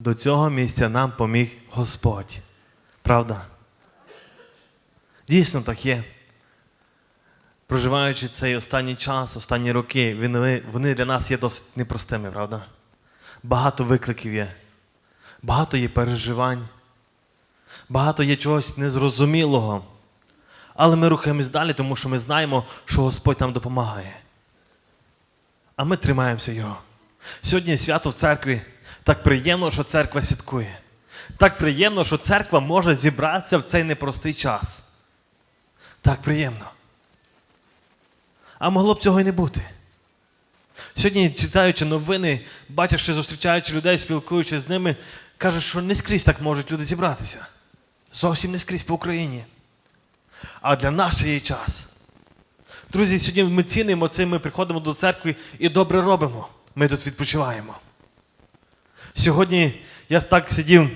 До цього місця нам поміг Господь. Правда? Дійсно так є. Проживаючи цей останній час, останні роки, вони, для нас є досить непростими, правда? Багато викликів є, багато є переживань, багато є чогось незрозумілого. Але ми рухаємось далі, тому що ми знаємо, що Господь нам допомагає. А ми тримаємося Його. Сьогодні свято в церкві. Так приємно, що церква святкує. Так приємно, що церква може зібратися в цей непростий час. Так приємно. А могло б цього і не бути. Сьогодні, читаючи новини, бачивши, зустрічаючи людей, спілкуючись з ними, кажуть, що не скрізь так можуть люди зібратися. Зовсім не скрізь по Україні. А для нас є час. Друзі, сьогодні ми цінимо це, ми приходимо до церкви і добре робимо. Ми тут відпочиваємо. Сьогодні я так сидів,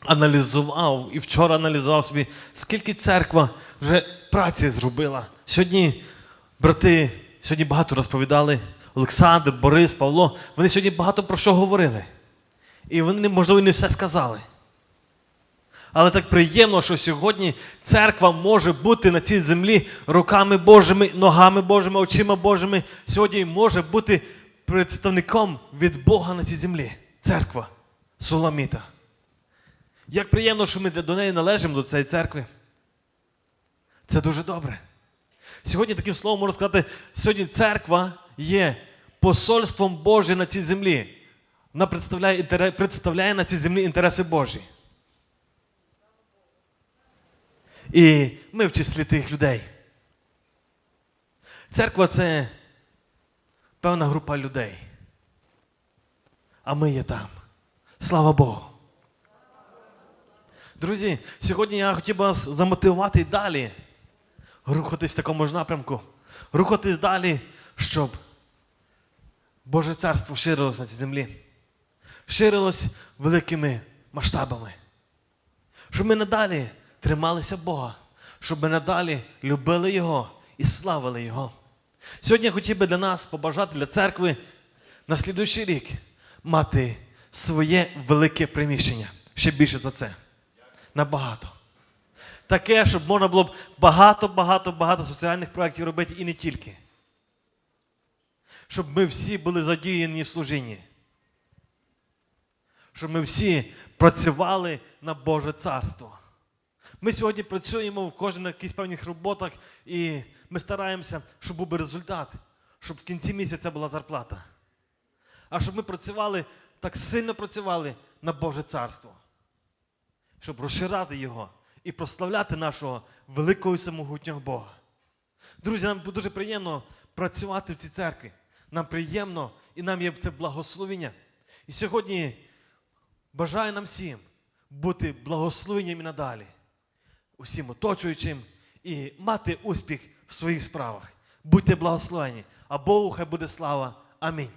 аналізував і вчора аналізував собі, скільки церква вже праці зробила. Сьогодні брати сьогодні багато розповідали. Олександр, Борис, Павло, вони сьогодні багато про що говорили. І вони, можливо, не все сказали. Але так приємно, що сьогодні церква може бути на цій землі руками Божими, ногами Божими, очима Божими. Сьогодні може бути представником від Бога на цій землі. Церква Суламіта. Як приємно, що ми до неї належимо до цієї церкви. Це дуже добре. Сьогодні таким словом можна сказати, сьогодні церква є посольством Божим на цій землі. Вона представляє, представляє на цій землі інтереси Божі. І ми в числі тих людей. Церква це певна група людей. А ми є там. Слава Богу. Друзі, сьогодні я хотів би вас замотивувати далі рухатись в такому ж напрямку. Рухатись далі, щоб Боже царство ширилось на цій землі. Ширилось великими масштабами. Щоб ми надалі трималися Бога, щоб ми надалі любили Його і славили Його. Сьогодні я хотів би для нас побажати для церкви на слідуючий рік мати своє велике приміщення. Ще більше за це. Набагато. Таке, щоб можна було б багато-багато-багато соціальних проєктів робити і не тільки. Щоб ми всі були задіяні в служінні. Щоб ми всі працювали на Боже царство. Ми сьогодні працюємо в кожен якихось певних роботах, і ми стараємося, щоб був результат, щоб в кінці місяця була зарплата. А щоб ми працювали, так сильно працювали на Боже царство, щоб розширяти його і прославляти нашого великого і самогутнього Бога. Друзі, нам дуже приємно працювати в цій церкві. Нам приємно і нам є це благословення. І сьогодні бажаю нам всім бути благословенням і надалі, усім оточуючим і мати успіх в своїх справах. Будьте благословені, а Богу хай буде слава. Амінь.